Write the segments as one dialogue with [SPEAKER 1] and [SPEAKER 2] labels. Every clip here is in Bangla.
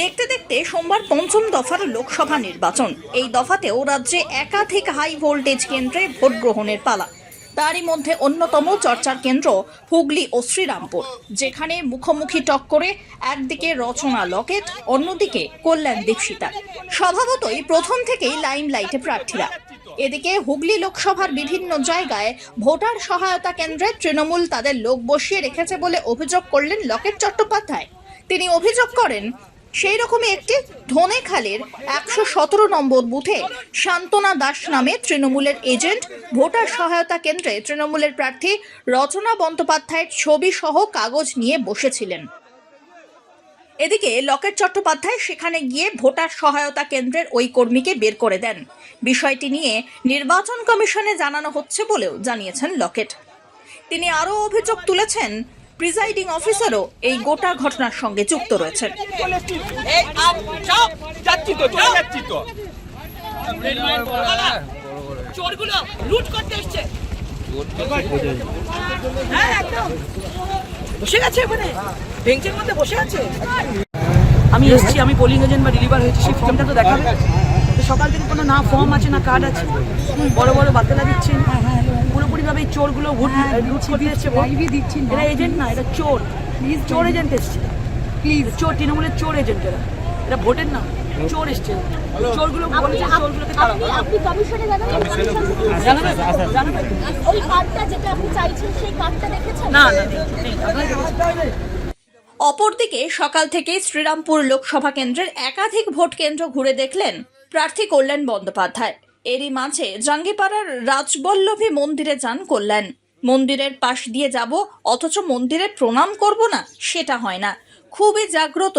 [SPEAKER 1] দেখতে দেখতে সোমবার পঞ্চম দফার লোকসভা নির্বাচন। এই দফাতেও রাজ্যে একাধিক হাই ভোল্টেজ কেন্দ্রে ভোট গ্রহণের পালা। তারই মধ্যে অন্যতম চর্চার কেন্দ্র হুগলি ও শ্রীরামপুর, যেখানে মুখোমুখি টক্করে একদিকে রচনা লকেট, অন্যদিকে কল্যাণ দীক্ষিতা স্বভাবতই প্রথম থেকেই লাইম লাইটে প্রার্থীরা। এদিকে হুগলি লোকসভার বিভিন্ন জায়গায় ভোটার সহায়তা কেন্দ্রে তৃণমূল তাদের লোক বসিয়ে রেখেছে বলে অভিযোগ করলেন লকেট চট্টোপাধ্যায়। তিনি অভিযোগ করেন সেই রকমই একটি ধনেখালের একশো সতেরো নম্বর বুথে শান্তনা দাস নামে তৃণমূলের এজেন্ট, ভোটার সহায়তা কেন্দ্রে তৃণমূলের প্রার্থী রচনা বন্দ্যোপাধ্যায়ের ছবি সহ কাগজ নিয়ে বসেছিলেন। এদিকে লকেট চট্টোপাধ্যায় সেখানে গিয়ে ভোটার সহায়তা কেন্দ্রের ওই কর্মীকে বের করে দেন। বিষয়টি নিয়ে নির্বাচন কমিশনে জানানো হচ্ছে বলেও জানিয়েছেন লকেট। তিনি আরও অভিযোগ তুলেছেন প্রিজাইডিং অফিসারও এই গোটা ঘটনার সঙ্গে যুক্ত রয়েছেন।
[SPEAKER 2] হ্যাঁ বসে বসে আছে। আমি এসেছি, আমি পোলিং এজেন্ট বা ডেলিভার হয়েছি, সেই ফর্মটা তো দেখাবে। সকাল থেকে কোনো না ফর্ম আছে, না কার্ড আছে। বড় বড় বাতেলা দিচ্ছেন। পুরোপুরিভাবে এই চোরগুলো ভোট লুট করতে এসছে। এরা এজেন্ট না এটা চোর। চোর এজেন্ট এসছে। প্লিজ চোর তৃণমূলের চোর এজেন্ট এরা। এটা ভোটের না চোর এসছে। চোরগুলো বলেছে চোরগুলোকে
[SPEAKER 3] আপনি আপনি কমিশনে জানাবেন কমিশন
[SPEAKER 2] জানাবে জানাবে
[SPEAKER 3] ওই কার্ডটা যেটা আপনি চাইছেন সেই কার্ডটা দেখেছেন?
[SPEAKER 2] না না
[SPEAKER 1] অপরদিকে সকাল থেকে শ্রীরামপুর লোকসভা কেন্দ্রের একাধিক ভোট কেন্দ্র ঘুরে দেখলেন প্রার্থী কল্যাণ বন্দ্যোপাধ্যায়। এরই মাঝে জাঙ্গিপাড়ার রাজবল্লভী মন্দিরে যান কল্যাণ। মন্দিরের পাশ দিয়ে যাব, অথচ মন্দিরে প্রণাম করব না, সেটা হয় না। খুবই জাগ্রত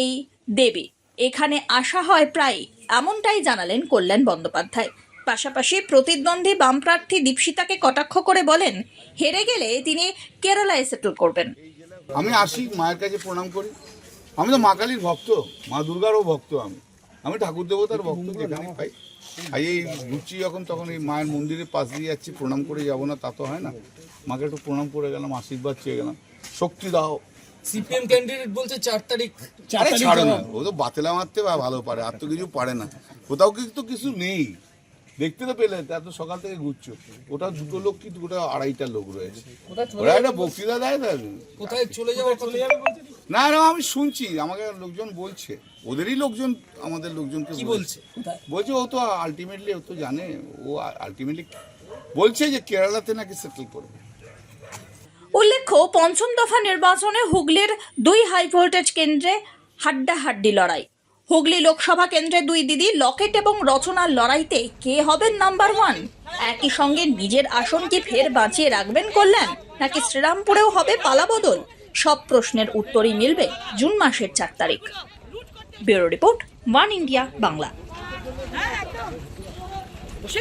[SPEAKER 1] এই দেবী। এখানে আসা হয় প্রায় এমনটাই জানালেন কল্যাণ বন্দ্যোপাধ্যায়। পাশাপাশি প্রতিদ্বন্দ্বী বাম প্রার্থী দীপশিতাকে কটাক্ষ করে বলেন, হেরে গেলে তিনি কেরালায় সেটেল করবেন।
[SPEAKER 4] আমি আসি, মায়ের কাছে প্রণাম করি। আমি তো মা কালীর ভক্ত, মা দুর্গারও ভক্ত আমি। আমি ঠাকুর দেবতার ভক্ত যেখানে পাই। আর এই ঘুরছি যখন তখন এই মায়ের মন্দিরের পাশ দিয়ে যাচ্ছি প্রণাম করে যাব না তা তো হয় না। মাকে একটু প্রণাম করে গেলাম আশীর্বাদ চেয়ে গেলাম। শক্তি দাও।
[SPEAKER 5] সিপিএম ক্যান্ডিডেট বলছে চার তারিখ
[SPEAKER 4] আরে ছাড়ো না। ও তো বাতেলা মারতে বা ভালো পারে আর তো কিছু পারে না। কোথাও কিন্তু কিছু নেই। দেখতে তো পেলে এত সকাল থেকে ঘুরছো। ওটা দুটো লোক কি ওটা আড়াইটা লোক রয়েছে। ওরা একটা বক্তৃতা দেয় না
[SPEAKER 5] কোথায় চলে যাওয়ার কথা
[SPEAKER 4] না না আমি শুনছি। আমাকে লোকজন বলছে। ওদেরই লোকজন আমাদের লোকজনকে
[SPEAKER 5] কি বলছে।
[SPEAKER 4] বলছে? ও তো আলটিমেটলি ও তো জানে। ও আলটিমেটলি বলছে যে কেরালাতে নাকি সেটেল করবে।
[SPEAKER 1] উল্লেখ্য পঞ্চম দফা নির্বাচনে হুগলির দুই হাই ভোল্টেজ কেন্দ্রে হাড্ডাহাড্ডি লড়াই। হুগলি লোকসভা কেন্দ্রে দুই দিদি লকেট এবং রচনার লড়াইতে কে হবেন নাম্বার ওয়ান? একই সঙ্গে নিজের আসন কি ফের বাঁচিয়ে রাখবেন কল্যাণ? নাকি শ্রীরামপুরেও হবে পালাবদল সব প্রশ্নের উত্তরই মিলবে জুন মাসের চার তারিখ। Bureau report, one India, Bangla.
[SPEAKER 2] হ্যাঁ বসে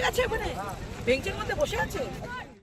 [SPEAKER 2] মধ্যে বসে আছে।